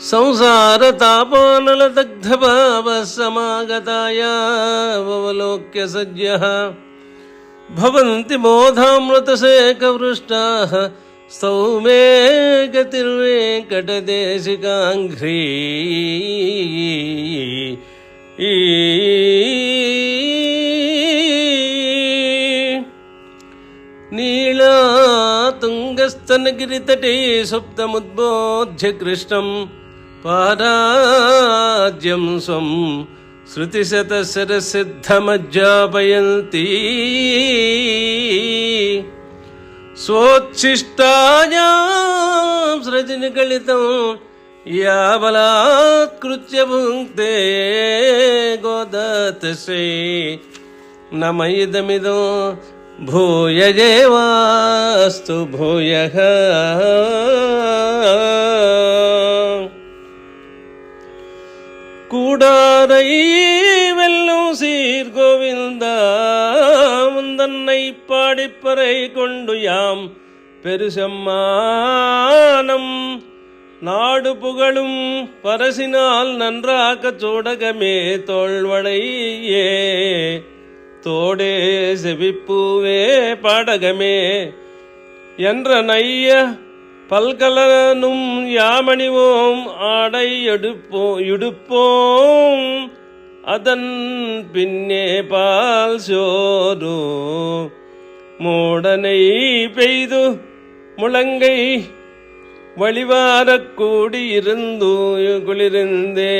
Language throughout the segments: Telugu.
संसार तापन दग्ध भाव समागतायावलोक्य सज्जः। भवन्ति मोधामृतसेकवृष्टाः स्तौमे गतिर्वेङ्कटदेशिकाङ्घ्री। नीला तुङ्गस्तनगिरितटे सुप्तमुद्बोध्य कृष्णम्। पाराज्यं स्वं श्रुतिशतशरसिद्धमज्जापयन्ती स्वोच्छिष्टायां सृजनिगलितं या बलात्कृत्य भुङ्क्ते गोदतसे नमयिदमिदो भूयजेवास्तु भूयः கூடாரை வெல்லும் சீர்கோவிந்தா முந்தன்னை பாடிப்பறை கொண்டு யாம் பெருசம்மானம். நாடு புகழும் பரசினால் நன்றாக சோடகமே தோள்வளையே தோடே செவிப்பூவே பாடகமே என்ற நைய பல்கலனும் யாமணிவோம் ஆடை எடுப்போம் இடுப்போம். அதன் பின்னே பால் சோரோ மூடனை பெய்து முழங்கை வழிவாரக்கூடி இருந்து குளிர்ந்தேலோரம்பாவாய்.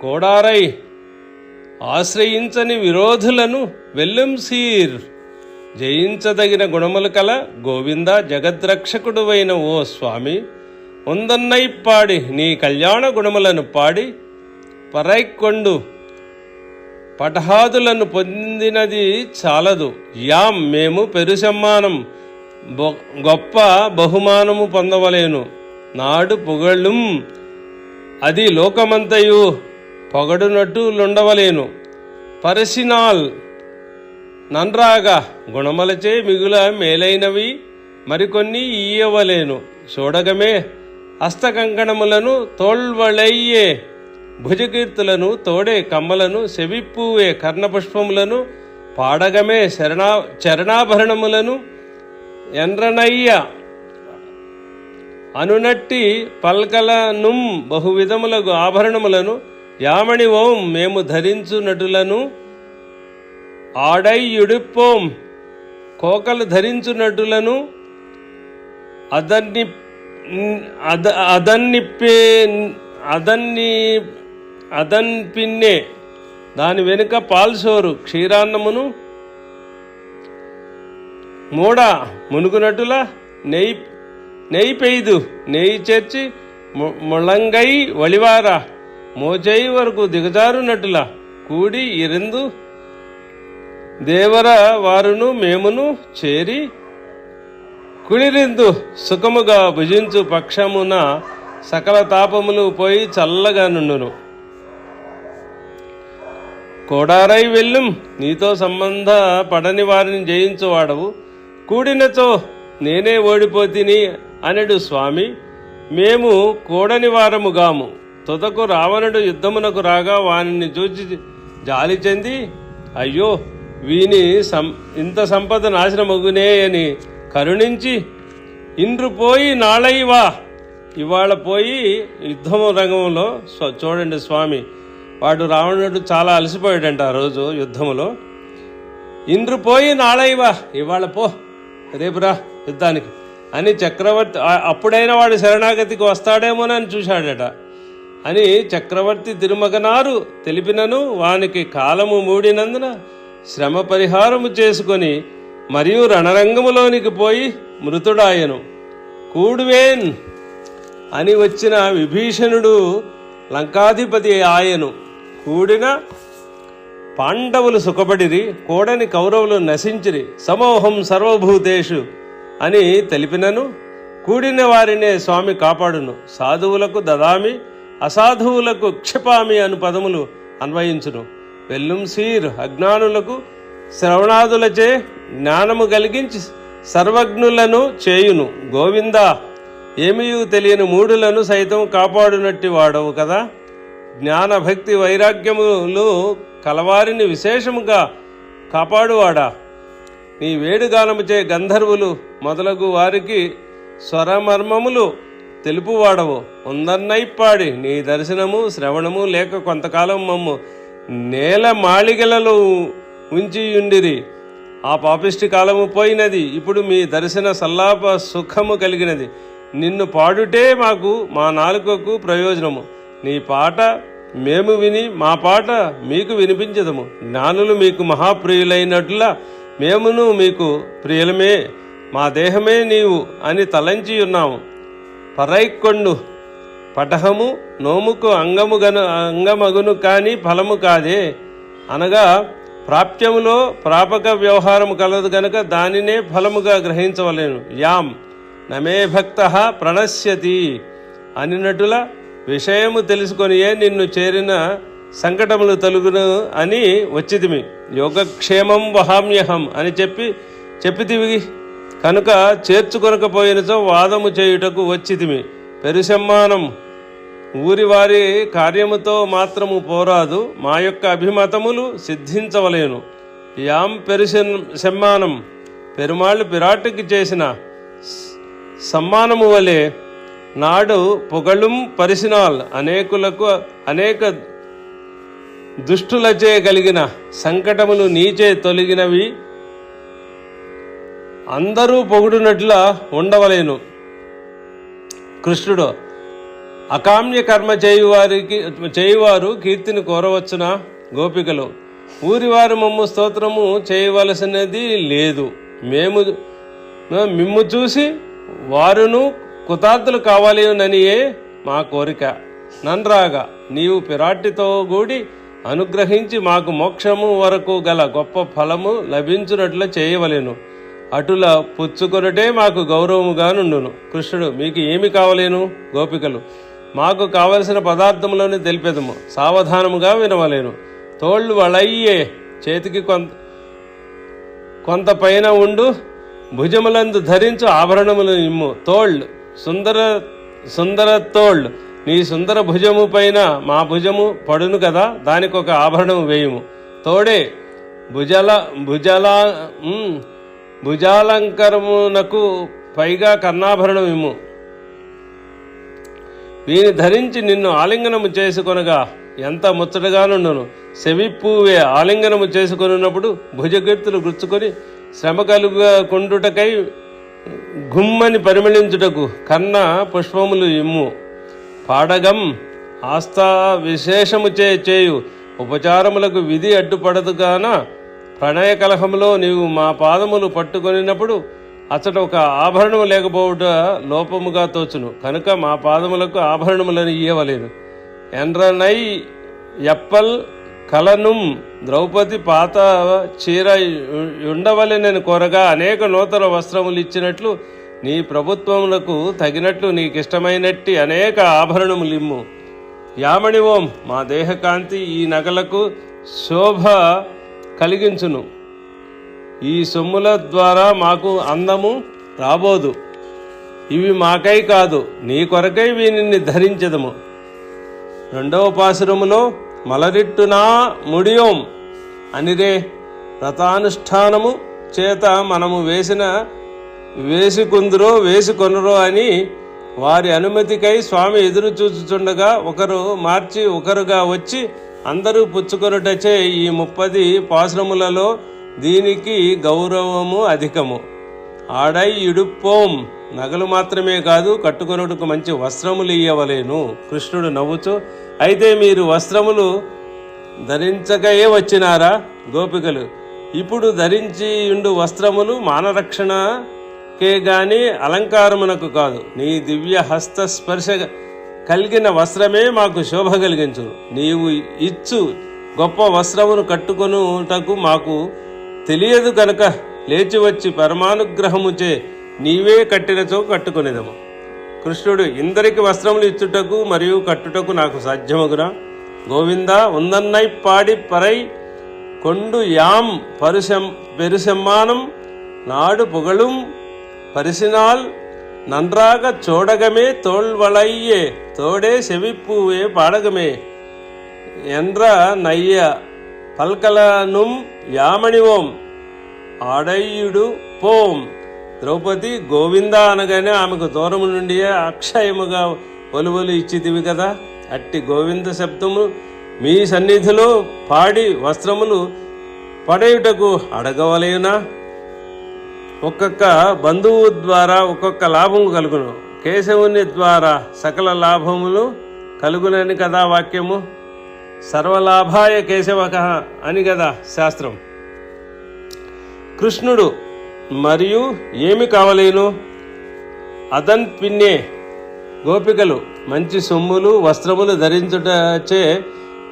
கோடாரை ఆశ్రయించని విరోధులను వెల్లంసీర్ జయించదగిన గుణములు కల గోవింద జగద్రక్షకుడువైన ఓ స్వామి ఉందన్నై పాడి నీ కళ్యాణ గుణములను పాడి పరైకొండు పటహాదులను పొందినది చాలదు. యాం మేము పెరుసమ్మానం బొ- గొప్ప బహుమానము పొందవలేను. నాడు పొగళ్ళుం అది లోకమంతయు పొగడునట్టు లుండవలేను. పరసినాల్ నన్రాగా గుణములచే మిగుల మేలైనవి మరికొన్ని ఇయ్యవలేను. చూడగమే హస్తకంకణములను తోళ్వలయ్యే భుజకీర్తులను తోడే కమ్మలను సెవిప్పూవే కర్ణపుష్పములను పాడగమే శరణా చరణాభరణములను ఎండ్రనయ్య అనునట్టి పల్కలను బహువిధములకు ఆభరణములను యామణి ఓం మేము ధరించునటులను నటులను యుడిపోం కోకలు ధరించునటులను అదన్ని అద అదన్నిప్పే అదన్ని అదన్పిన్నే. దాని వెనుక పాల్సోరు క్షీరాన్నమును. మూడ మునుగునటుల నెయ్యి నెయ్యి పెయ్దు నెయ్యి చేర్చి ము- ముళంగై వలివారా. మోచై వరకు దిగజారునట్టులా కూడి ఇరిందు దేవర వారును మేమును చేరి కుళిరిందు సుఖముగా భుజించు పక్షమున సకల తాపములు పోయి చల్లగా నుండును. కోడారై వెళ్ళుం నీతో సంబంధ పడని వారిని జయించువాడవు. కూడినచో నేనే ఓడిపోతిని అనడు స్వామి మేము కూడని వారముగాము తుదకు రావణుడు యుద్ధమునకు రాగా వానిని చూచి జాలి చెంది అయ్యో వీని సం ఇంత సంపద నాశనమగునే అని కరుణించి ఇంద్రు పోయి నాళైవా ఇవాళ పోయి యుద్ధము రంగంలో చూడండి స్వామి. వాడు రావణుడు చాలా అలసిపోయాడంట ఆ రోజు యుద్ధములో. ఇంద్రు పోయి నాళైవా ఇవాళ పో. రేపురా యుద్ధానికి. అని చక్రవర్తి అప్పుడైనా వాడు శరణాగతికి వస్తాడేమోనని చూశాడట. అని చక్రవర్తి తిరుమగనారు తెలిపినను వానికి కాలము మూడినందున శ్రమ పరిహారము చేసుకొని మరియు రణరంగములోనికి పోయి మృతుడాయను. కూడువేన్ అని వచ్చిన విభీషణుడు లంకాధిపతి ఆయను. కూడిన పాండవులు సుఖపడిరి కోడని కౌరవులు నశించిరి సమూహం సర్వభూతేషు అని తెలిపినను. కూడిన వారినే స్వామి కాపాడును. సాధువులకు దదామి అసాధువులకు క్షిపామి అను పదములు అన్వయించును. వెల్లుం సీర్ అజ్ఞానులకు శ్రవణాదులచే జ్ఞానము కలిగించి సర్వజ్ఞులను చేయును. గోవింద ఏమియు తెలియని మూడులను సైతం కాపాడునట్టి వాడవు కదా? జ్ఞాన భక్తి వైరాగ్యములు కలవారిని విశేషముగా కాపాడువాడా? నీ వేడుగానముచే గంధర్వులు మొదలగు వారికి స్వరమర్మములు తెలుపువాడవు. ఉందన్నైపాడి నీ దర్శనము శ్రవణము లేక కొంతకాలం మమ్ము నేల మాళిగలలో ఉంచియుండిరి. ఆ పాపిష్టి కాలము పోయినది ఇప్పుడు మీ దర్శన సల్లాప సుఖము కలిగినది. నిన్ను పాడుటే మాకు మా నాలుకకు ప్రయోజనము. నీ పాట మేము విని మా పాట మీకు వినిపించదము. జ్ఞానులు మీకు మహాప్రియులైనట్లా మేమును మీకు ప్రియులమే మా దేహమే నీవు అని తలంచి ఉన్నాము పరైక్కొండు పటహము నోముకు అంగము గను అంగమగును కానీ ఫలము కాదే. అనగా ప్రాప్యములో ప్రాపక వ్యవహారము కలదు గనక దానినే ఫలముగా గ్రహించవలేను. యాం. నమే భక్త ప్రణశ్యతి. అనినటుల విషయము తెలుసుకొనియే నిన్ను చేరిన సంకటములు తలుగును అని వచ్చితిమి. యోగక్షేమం వహామ్యహం అని చెప్పి చెప్పితివి కనుక చేర్చుకొనకపోయినచో వాదము చేయుటకు వచ్చితిమి. పెరుసమ్మానం ఊరి వారి కార్యముతో మాత్రము పోరాదు మా యొక్క అభిమతములు సిద్ధించవలేను. యాం పెరుసెన్ సమ్మానం పెరుమాళ్ళు పిరాటుకి చేసిన సమ్మానము వలె నాడు పొగళుం పరిసినాల్ అనేకులకు అనేక దుష్టులచే కలిగిన సంకటములు నీచే తొలగినవి. అందరూ పొగుడునట్ల ఉండవలేను. కృష్ణుడు అకామ్య కర్మ చేయువారికి చేయువారు కీర్తిని కోరవచ్చునా గోపికలు? ఊరివారు మమ్ము స్తోత్రము చేయవలసినది లేదు. మేము మిమ్ము చూసి వారును కుతార్థులు కావాలననియే మా కోరిక. నన్రాగా నీవు పిరాటితో కూడి అనుగ్రహించి మాకు మోక్షము వరకు గల గొప్ప ఫలము లభించినట్లు చేయవలెను. అటుల పుచ్చుకొనటే మాకు గౌరవముగా నుండును. కృష్ణుడు మీకు ఏమి కావలేను? గోపికలు మాకు కావలసిన పదార్థములను తెలిపెదము. సావధానముగా వినవలేను. తోళ్ళు వళయ్యే చేతికి కొంత కొంత పైన ఉండు. భుజములందు ధరించు ఆభరణములు ఇమ్ము. తోళ్ళు సుందర సుందర తోళ్ళు నీ సుందర భుజము పైన మా భుజము పడును కదా? దానికి ఒక ఆభరణము వేయుము. తోడే భుజల భుజల భుజాలంకరమునకు పైగా కర్ణాభరణం ఇమ్ము వీని ధరించి నిన్ను ఆలింగనము చేసుకొనగా ఎంత ముచ్చటగానుండును. పువ్వే ఆలింగనము చేసుకొనున్నప్పుడు భుజకీర్తులు గుచ్చుకొని శ్రమ కలుగకుండుటకై గుమ్మని పరిమళించుటకు కన్న పుష్పములు ఇమ్ము. పాడగం ఆస్థా విశేషము చే చేయు. ఉపచారములకు విధి అడ్డుపడదుగాన ప్రణయ కలహములో నీవు మా పాదములు పట్టుకొనినప్పుడు అచ్చట ఒక ఆభరణము లేకపోవుట లోపముగా తోచును. కనుక మా పాదములకు ఆభరణములను ఇయ్యవలేదు. ఎండ్రనై ఎప్పల్ కలనుం ద్రౌపది పాత చీర ఉండవలెనని కోరగా అనేక నూతన వస్త్రములు ఇచ్చినట్లు నీ ప్రభుత్వములకు తగినట్లు నీకిష్టమైనట్టి అనేక ఆభరణములిమ్ము యామణి ఓం మా దేహకాంతి ఈ నగలకు శోభ కలిగించును. ఈ సొమ్ముల ద్వారా మాకు అందము రాబోదు. ఇవి మాకై కాదు నీ కొరకై వీనిని ధరించదము. రెండవ పాశురములో మలరిట్టునా ముడియోం అనిరే వ్రతానుష్ఠానము చేత మనము వేసిన వేసుకుందురో వేసుకొనరో అని వారి అనుమతికై స్వామి ఎదురు చూచుచుండగా ఒకరు మార్చి ఒకరుగా వచ్చి అందరూ పుచ్చుకొనుటచే ఈ ముప్పది పాశ్రములలో దీనికి గౌరవము అధికము. ఆడై ఇడుపోం నగలు మాత్రమే కాదు కట్టుకొనుటకు మంచి వస్త్రములు ఇయ్యవలేను. కృష్ణుడు నవ్వుచు అయితే మీరు వస్త్రములు ధరించకయే వచ్చినారా గోపికలు? ఇప్పుడు ధరించి ఉండు వస్త్రములు మానరక్షణకే గాని అలంకారమునకు కాదు. నీ దివ్య హస్త స్పర్శ కలిగిన వస్త్రమే మాకు శోభ కలిగించు. నీవు ఇచ్చు గొప్ప వస్త్రమును కట్టుకొనుటకు మాకు తెలియదు కనుక లేచి వచ్చి పరమానుగ్రహముచే నీవే కట్టినచో కట్టుకునేదము. కృష్ణుడు ఇందరికి వస్త్రములు ఇచ్చుటకు మరియు కట్టుటకు నాకు సాధ్యమగునా? గోవింద ఉందన్నై పాడి పరై కొండు యాం పరుశం పెరుసమ్మానం నాడు పొగళుం పరిశినాల్ நன்றாகச் சோடகமே தோல்வளையே தோடே செவிப்பூவே பாடகமே என்ற நைய పల్కలనుం యామణివోం ఆడయుడు పోం ద్రౌపది గోవింద అనగానే ఆమెకు దూరము నుండి అక్షయముగా ఒలువలు ఇచ్చితివి కదా అట్టి గోవింద శబ్దము మీ సన్నిధిలో పాడి వస్త్రములు పడేయుటకు అడగవలేనా ఒక్కొక్క బంధువు ద్వారా ఒక్కొక్క లాభము కలుగును. కేశవుని ద్వారా సకల లాభములు కలుగునని కదా వాక్యము? సర్వలాభాయ కేశవక అని కదా శాస్త్రం. కృష్ణుడు మరియు ఏమి కావలేను? అదన్ పిన్నే గోపికలు మంచి సొమ్ములు వస్త్రములు ధరించుటచే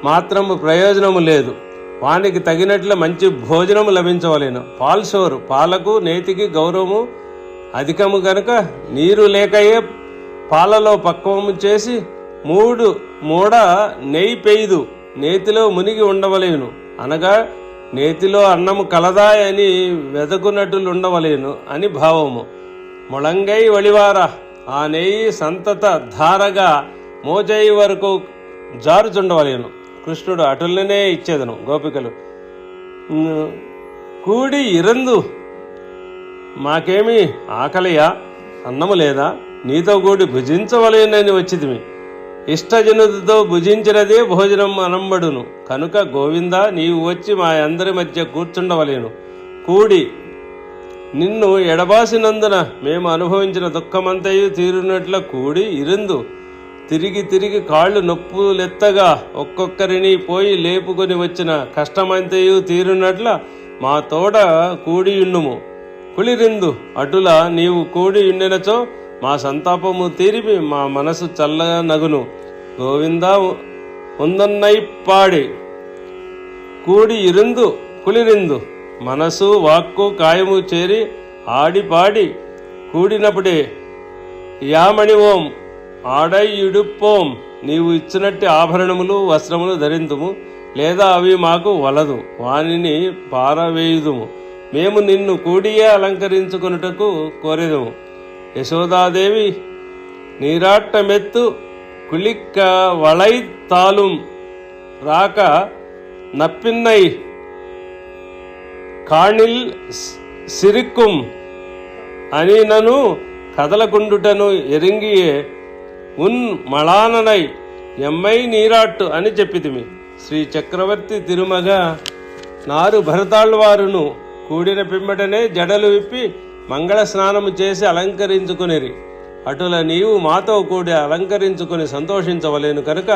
మాత్రము ప్రయోజనము లేదు. వానికి తగినట్లు మంచి భోజనము లభించవలేను. పాల్షోరు పాలకు నేతికి గౌరవము అధికము గనుక నీరు లేకయే పాలలో పక్వము చేసి మూడు మూడ నెయ్యి పెయ్యదు నేతిలో మునిగి ఉండవలేను. అనగా నేతిలో అన్నము కలదాయని వెదకునట్లు ఉండవలేను అని భావము. ముళంగై వళివార. ఆ నెయ్యి సంతత ధారగా మోజై వరకు జారుచుండవలేను. కృష్ణుడు అటులనే ఇచ్చేదను గోపికలు. కూడి ఇరందు. మాకేమి ఆకలియా? అన్నము లేదా? నీతో కూడి భుజించవలేనని వచ్చిదిమి ఇష్టజనుతో భుజించినదే భోజనం అనంబడును. కనుక గోవింద నీవు వచ్చి మా అందరి మధ్య కూర్చుండవలేను. కూడి. నిన్ను ఎడబాసినందున మేము అనుభవించిన దుఃఖమంతయు తీరునట్ల కూడి ఇరుందు. తిరిగి తిరిగి కాళ్ళు నొప్పులెత్తగా ఒక్కొక్కరిని పోయి లేపుకొని వచ్చిన కష్టమంతయు తీరునట్ల మా తోడ కూడియుండుము కుళిరిందు అటుల నీవు కూడి ఉండినచో మా సంతాపము తీరిపి మా మనసు చల్లగా నగును. గోవింద ఉందన్నై పాడి. కూడి ఇరిందు కులిరిందు మనసు వాక్కు కాయము చేరి ఆడిపాడి కూడినప్పుడే యామణి ఓం. ఆడయుడుపోం నీవు ఇచ్చినట్టు ఆభరణములు వస్త్రములు ధరింతుము లేదా అవి మాకు వలదు వానిని పారవేయుదుము. మేము నిన్ను కూడియే అలంకరించుకొనుటకు కోరెదము. యశోదాదేవి నీరాట్టమెత్తు కుళిక్క వళై తాలుం రాక నప్పిన్నై కాణిల్ సిరిక్కుం అని నను కదలకుండుటను ఎరింగియే ఉన్ మళాననై ఎమ్మై నీరాట్టు అని చెప్పితిమి. శ్రీ చక్రవర్తి తిరుమగ నారు భరతాళ్వారును కూడిన పిమ్మటనే జడలు విప్పి మంగళ స్నానము చేసి అలంకరించుకునిరి. అటుల నీవు మాతో కూడి అలంకరించుకుని సంతోషించవలేను కనుక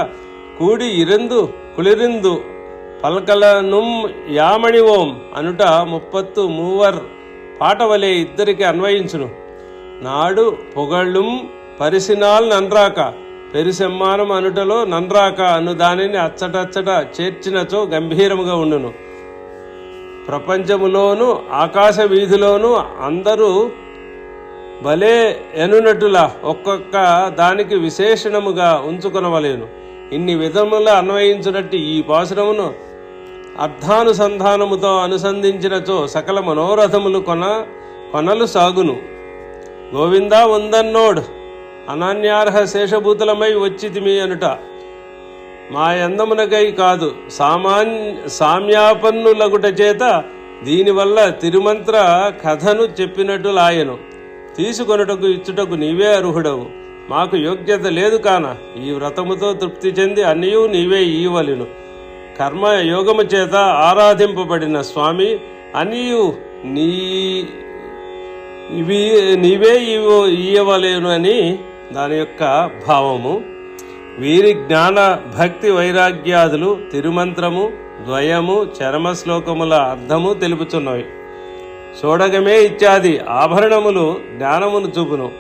కూడి ఇరిందు కుளிరిందు పల్కలనుం యామణి ఓం అనుట ముప్పత్తు మూవర్ పాటవలే ఇద్దరికి అన్వయించును. నాడు పొగళ్ళుం పరిసినాల్ నన్రాక పెరిసెమ్మానం అనుటలో నన్రాక అను దానిని అచ్చటచ్చట చేర్చినచో గంభీరముగా ఉండును. ప్రపంచములోను ఆకాశ వీధిలోను అందరూ భలే ఎనునటుల ఒక్కొక్క దానికి విశేషణముగా ఉంచుకొనవలేను. ఇన్ని విధముల అన్వయించినట్టు ఈ పాసురమును అర్థానుసంధానముతో అనుసంధించినచో సకల మనోరథములు కొన కొనలు సాగును. గోవిందా ఉందన్నోడ్ అనన్యార్హ శేషభూతులమై వచ్చితిమి అనుట. మా ఎందమునకై కాదు సామాన్ సామ్యాపన్నులగుట చేత దీనివల్ల తిరుమంత్ర కథను చెప్పినట్టు లాయను. తీసుకొనుటకు ఇచ్చుటకు నీవే అర్హుడవు. మాకు యోగ్యత లేదు కాన ఈ వ్రతముతో తృప్తి చెంది అన్నయూ నీవే ఈవలిను. కర్మ యోగము చేత ఆరాధింపబడిన స్వామి అనియు నీ ఇవి నీవే ఇవ్వ ఇయ్యవలేను అని దాని యొక్క భావము వీరి జ్ఞాన భక్తి వైరాగ్యాదులు తిరుమంత్రము ద్వయము చరమ శ్లోకముల అర్థము తెలుపుచున్నవి. చూడగమే ఇత్యాది ఆభరణములు జ్ఞానమును చూపును.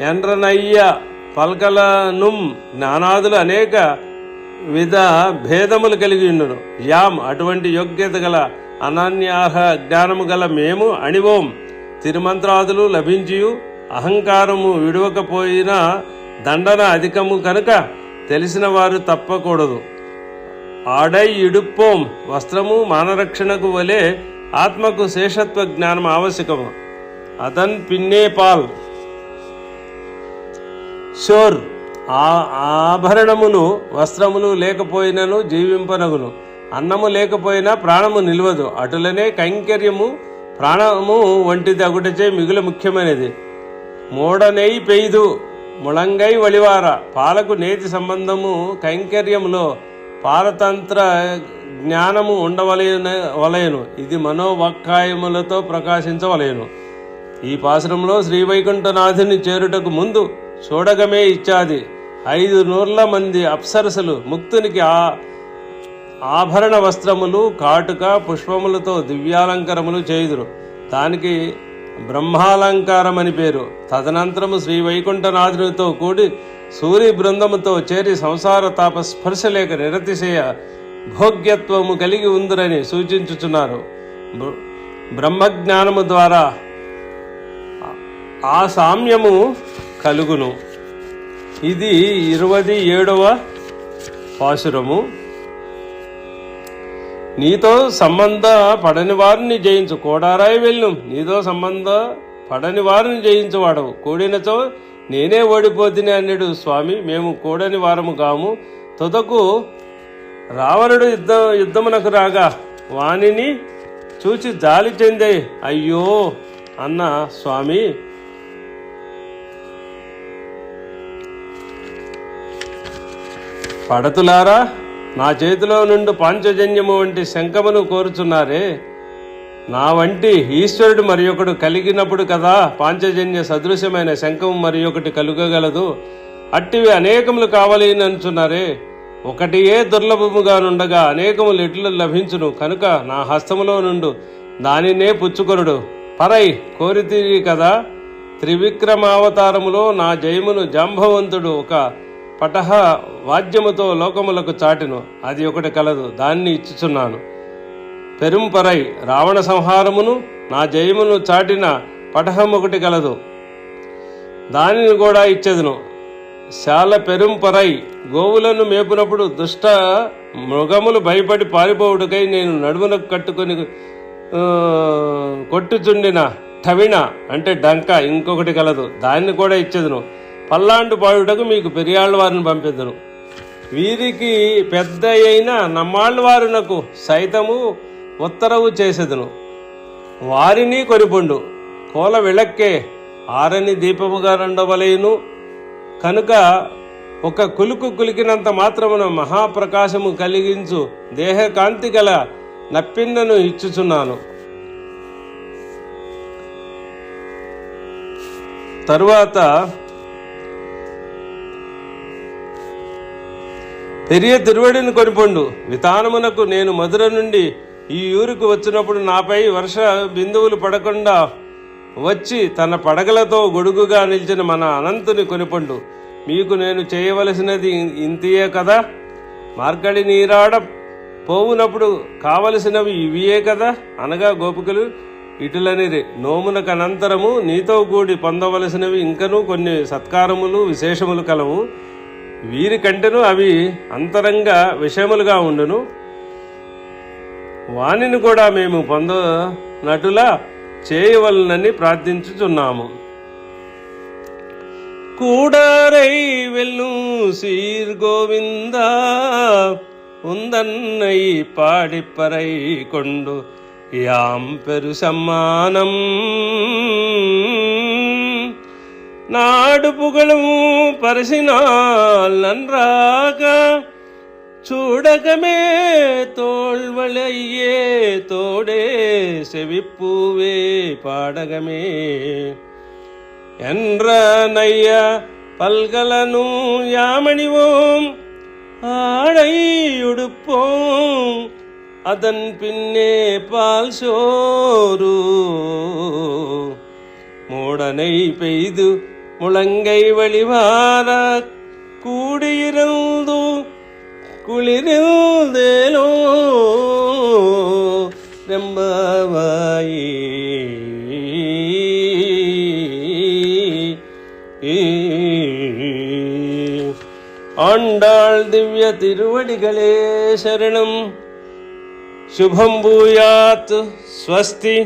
ఎండ్రనయ్య పల్కలనుం జ్ఞానాదులు అనేక విధ భేదములు కలిగి ఉండును. యాం అటువంటి యోగ్యత గల అనన్యాహ జ్ఞానము గల మేము అణివోం. తిరుమంత్రాదులు లభించియు. అహంకారము విడవకపోయినా దండన అధికము కనుక తెలిసిన వారు తప్పకూడదు. ఆడై ఇడుప్పోం. వస్త్రము మానరక్షణకు వలె ఆత్మకు శేషత్వ జ్ఞానం ఆవశ్యకము. అతన్ పిన్నేపాల్ షోర్. ఆ ఆభరణములు వస్త్రములు లేకపోయినను జీవింపనగును. అన్నము లేకపోయినా ప్రాణము నిలవదు. అటులనే కైంకర్యము ప్రాణము వంటిది అగుటచే మిగులు ముఖ్యమైనది. మూడనై పెయిదు. ముళంగై వలివార పాలకు నేతి సంబంధము కైంకర్యములో పారతంత్ర జ్ఞానము ఉండవలయన వలయను ఇది మనోవాక్కాయములతో ప్రకాశించవలయను ఈ పాశ్రంలో శ్రీవైకుంఠనాథుని చేరుటకు ముందు చూడగమే ఇచ్చాది. ఐదు నూర్ల మంది అప్సరసలు ముక్తునికి ఆ ఆభరణ వస్త్రములు కాటుక పుష్పములతో దివ్యాలంకరములు చేయుదురు. దానికి బ్రహ్మాలంకారం అని పేరు. తదనంతరము శ్రీ వైకుంఠనాథునితో కూడి సూర్య బృందముతో చేరి సంసార తాప స్పర్శ లేక నిరతిశయ భోగ్యత్వము కలిగి ఉందిరని సూచించుచున్నారు. బ్రహ్మజ్ఞానము ద్వారా ఆ సామ్యము కలుగును. ఇది ఇరవది ఏడవ పాశురము. నీతో సంబంధ పడని వారిని జయించు. కోడారాయి వెళ్ళు నీతో సంబంధ పడని వారిని జయించువాడవు కూడినచో నేనే ఓడిపోతిని అన్నాడు స్వామి. మేము కూడని వారము కాము. తుదకు రావణుడు యుద్ధ యుద్ధమునకు రాగా వానిని చూచి జాలి చెందే అయ్యో అన్న స్వామి. పడతులారా? నా చేతిలో నుండి పాంచజన్యము వంటి శంఖమును కోరుచున్నారే. నా వంటి ఈశ్వరుడు మరి ఒకడు కలిగినప్పుడు కదా పాంచజన్య సదృశ్యమైన శంఖము మరి ఒకటి కలుగగలదు. అట్టివి అనేకములు కావాలి అంటున్నారే. ఒకటియే దుర్లభముగా నుండగా అనేకములు ఎట్లు లభించును. కనుక నా హస్తములో నుండు దానినే పుచ్చుకొనుడు. పరై కోరితిరి కదా. త్రివిక్రమావతారములో నా జయమును జాంభవంతుడు ఒక పటహ వాద్యముతో లోకములకు చాటెను. అది ఒకటి కలదు. దాన్ని ఇచ్చుచున్నాను. పెరుంపరై రావణ సంహారమును నా జయమును చాటిన పటహం ఒకటి కలదు. దానిని కూడా ఇచ్చేదను. శాల పెరుంపరై గోవులను మేపునప్పుడు దుష్ట మృగములు భయపడి పారిపోవుటకై నేను నడుమునకు కట్టుకొని కొట్టుచుండిన టవిణ అంటే డంక ఇంకొకటి కలదు. దాన్ని కూడా ఇచ్చేదను. పల్లాండు పాడుటకు మీకు పెరియాళ్ళ వారిని పంపిద్దను వీరికి పెద్ద అయిన నమ్మాళ్ళ వారునకు సైతము ఉత్తరవు చేసేదను. వారిని కొనిపొండు. కోల విళక్కే ఆరని దీపముగా రెండవలేను కనుక ఒక కులుకు కులికినంత మాత్రమున మహాప్రకాశము కలిగించు దేహకాంతి గల నప్పిన్నను ఇచ్చుచున్నాను. తరువాత పెరియ తిరువడిని కొనిపొండు. వితానమునకు నేను మధుర నుండి ఈ ఊరికి వచ్చినప్పుడు నాపై వర్ష బిందువులు పడకుండా వచ్చి తన పడగలతో గొడుగుగా నిలిచిన మన అనంతుని కొనిపండు. మీకు నేను చేయవలసినది ఇంతియే కదా? మార్కడి నీరాడ పోవునప్పుడు కావలసినవి ఇవియే కదా? అనగా గోపికలు ఇటులనిరే. నోమునకు అనంతరము నీతో కూడి పొందవలసినవి ఇంకనూ కొన్ని సత్కారములు విశేషములు కలవు. వీరికంటేను అవి అంతరంగ విషయములుగా ఉండును వానిని కూడా మేము పొందనటులా చేయవలనని ప్రార్థించుచున్నాము கூடாரை வெல்லும் சீர் கோவிந்தா உந்தன்னை பாடிப்பறை கொண்டு யாம் பெரு சம்மானம் நாடு புகழும் பரிசினால் நன்றாக. சூடகமே தோல்வளையே தோடே செவிப்பூவே பாடகமே. என்ற நைய பல்கலனும் யாமணிவோம் ஆடை உடுப்போம் அதன் பின்னே பால் சோறு. மூடனை பெய்து മുളങ്കൈ വഴിവാര കൂടിയിരുന്നു കുളിരുന്നേനോ രംഭവായി ആണ്ടാൾ ദിവ്യ തിരുവടികളെ ശരണം ശുഭം പൂയാത്ത് സ്വസ്തി.